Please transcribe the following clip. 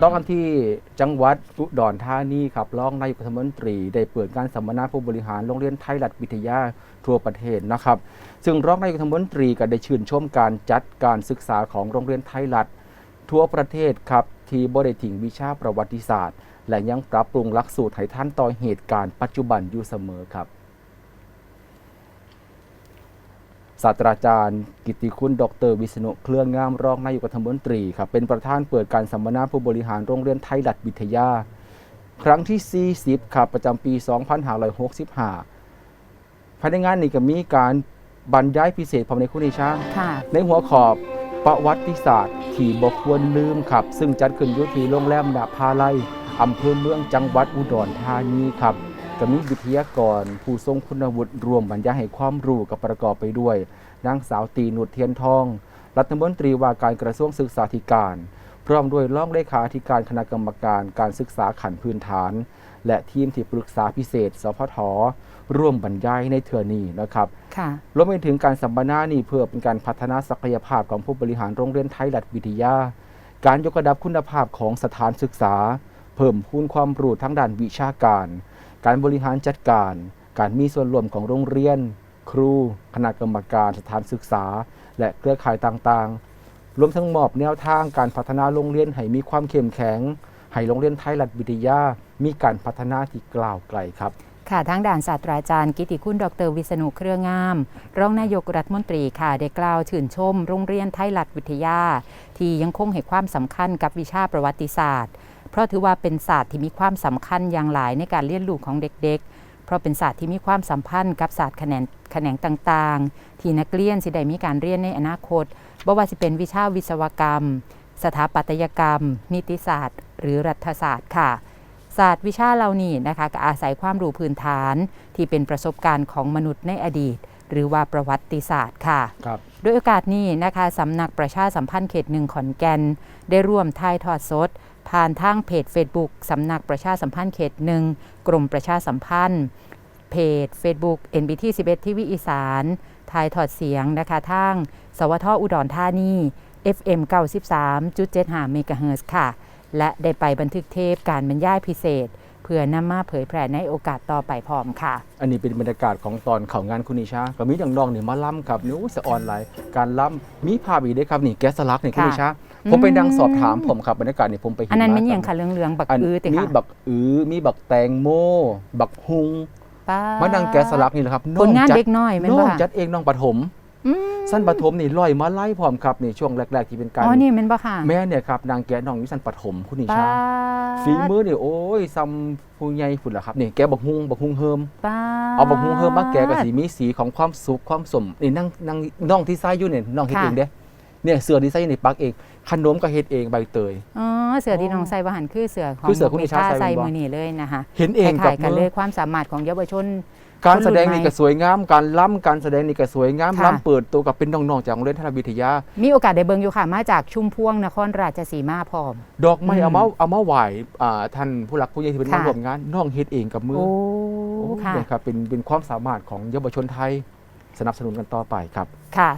ต้องกันที่จังหวัดอุดรธานีครับรองนายกรัฐมนตรี ได้เปิดการสัมมนาผู้บริหารโรงเรียนไทยรัฐวิทยาทั่วประเทศนะครับ ซึ่งรองนายกรัฐมนตรีก็ได้ชื่นชมการจัดการศึกษาของโรงเรียนไทยรัฐทั่วประเทศครับที่บริถิงวิชาประวัติศาสตร์ และยังปรับปรุงหลักสูตรให้ท่านต่อเหตุการณ์ปัจจุบันอยู่เสมอครับ ศาสตราจารย์ กิตติคุณ ดร วิษณุเครื่องงามรองนายกรัฐมนตรีครับเป็นประธานเปิดการสัมมนาผู้บริหารโรงเรียนไทยรัฐวิทยา ครั้งที่ 40ครับประจำปี 2565ภายในงานนี้ก็มีการบรรยายพิเศษพร้อมในคุณนิชาค่ะในหัวขอบประวัติศาสตร์ที่บกควรลืมครับ ซึ่งจัดขึ้นอยู่ที่โรงแรมดาพาไลอำเภอเมืองจังหวัดอุดรธานีครับก็มีวิทยากร ผู้ทรงคุณวุฒิรวมบรรยายให้ความรู้กับประกอบไปด้วย นางสาวตีนุชเทียนทอง รัฐมนตรีว่าการกระทรวงศึกษาธิการ พร้อมด้วยรองเลขาธิการคณะกรรมการการศึกษาขันพื้นฐาน และทีมที่ปรึกษาพิเศษ สพทร่วมบรรยายในเทือนี้นะครับค่ะรวมไปถึงการสัมมนานี่เพื่อเป็นการพัฒนาศักยภาพของผู้บริหารโรงเรียนไทยรัฐวิทยา การยกระดับคุณภาพของสถานศึกษา เพิ่มพูนความรู้ทั้งด้านวิชาการ การบริหารจัดการ การมีส่วนร่วมของโรงเรียน ครู คณะกรรมการสถานศึกษา และเครือข่ายต่างๆ รวมทั้งมอบแนวทางการพัฒนาโรงเรียนให้มีความเข้มแข็ง ให้โรงเรียนไทยรัฐวิทยา มีการพัฒนาที่กล่าวไกลครับค่ะทางด่านศาสตราจารย์กิติคุณดรวิษณุเครืองาม รองนายกรัฐมนตรีค่ะได้กล่าวชื่นชม โรงเรียนไทยรัฐวิทยา ที่ยังคงให้ความสำคัญกับวิชาประวัติศาสตร์ เพราะถือว่าเป็นศาสตร์ที่มีความสำคัญอย่างหลายในการเรียนรู้ของเด็กๆ ราะเป็นศาสตร์ที่มีความสัมพันธ์กับศาสตร์แขนงแขนงต่างๆ ที่นักเรียนสิได้มีการเรียนในอนาคตบ่ว่าจะเป็นวิชาวิศวกรรม สถาปัตยกรรม นิติศาสตร์ หรือรัฐศาสตร์ค่ะ ศาสตร์วิชาเหล่านี้นะคะก็อาศัยความรู้พื้นฐาน ที่เป็นประสบการณ์ของมนุษย์ในอดีต หรือว่าประวัติศาสตร์ค่ะครับโดยโอกาสนี้นะคะสำนักประชาสัมพันธ์เขตหนึ่งขอนแก่นได้ร่วมถ่ายทอดสด ผ่านทางเพจ Facebook สำนักประชาสัมพันธ์เขตหนึ่งกรมประชาสัมพันธ์ เพจ Facebook NBT 11ทีวีอีสานถ่ายทอดเสียงนะคะทางสวทอุดรธานี FM 93.75เมกะเฮิร์ค่ะ และได้ไปบันทึกเทปการบรรยายพิเศษ เพื่อนำมาเผยแพร่ในโอกาสต่อไปพร้อมค่ะ อันนี้เป็นบรรยากาศของตอนเข่างานคุณนิชาก็มีอย่างน้องเนี่ยมาล่ำครับนี่อู้สะออนไหลการล่ำมีภาพอีกด้วยครับนี่แกสสลักนี่คุณนิชา ผมไปดังอืมสอบถามผมครับบรรยากาศนี่ผมไปเห็นอันนั้นมาเป็นอคย่างรับค่ะเรื่องๆบักอันอื้อติมีค่ะบักอือมีบักแตงโม บักฮุงป้ามาดังแกสสลักนี่แหละครับผลงานจัเด็กน้อยแม่นน้บ่องค่ะจัดเองน้องปฐมอืมสั้นปฐมนี่ลอยมาไล่พร้อมครับนี่ช่วงแรก ๆที่เป็นการอ๋อนี่แม่นบ่ค่ะแม่เนี่ยครับนางแกะน้องอยู่สั้นปฐมคุณนิป้าชาฝีมือนี่โอ้ยซ้ำผู้ใหญ่ฝุ่นละครับนี่แกบักฮุงบักฮุงเฮิมป้าเอาบักฮุงเฮิมมาแกก็สีมีสีของความสุขความสมนี่นั่งนั่งน้องที่ใส่อยู่เนี่ยน้องเฮ็ดเองเด้ เนี่ยเสื้อที่ใส่อยู่นี่ปักเองขนมก็เฮ็ดเองใบเตย อ๋อ เสือที่น้องใส่บ่หันคือเสือของคือเสือคุณอิชาเมใส่ใส่บ่มือนี่เลยนะคะเห็นเองคกับล้ายๆกันมืเลอยความสามารถของเยาวชน การแสดงคนรุ่นนี่ใหม่ก็สวยงาม การล่ำการแสดงนี่ก็สวยงามค่ะล่ำเปิดตัวกับเป็นน้องๆจากโรงเรียนธนวิทยา มีโอกาสได้เบิ่งอยู่ค่ะมาจากชุมพวงนครราชสีมาพร้อม ดอกไม้อืมเอามาเอามาไหว้อ่าท่านผู้หลักผู้ใหญ่ที่เป็นค่ะมาร่วมงานน้องเฮ็ดเองกับมือโอ้โอ้ค่ะเนี่ยครับเป็นเป็นความสามารถของเยาวชนไทยสนับสนุนกันต่อไปครับ ค่ะ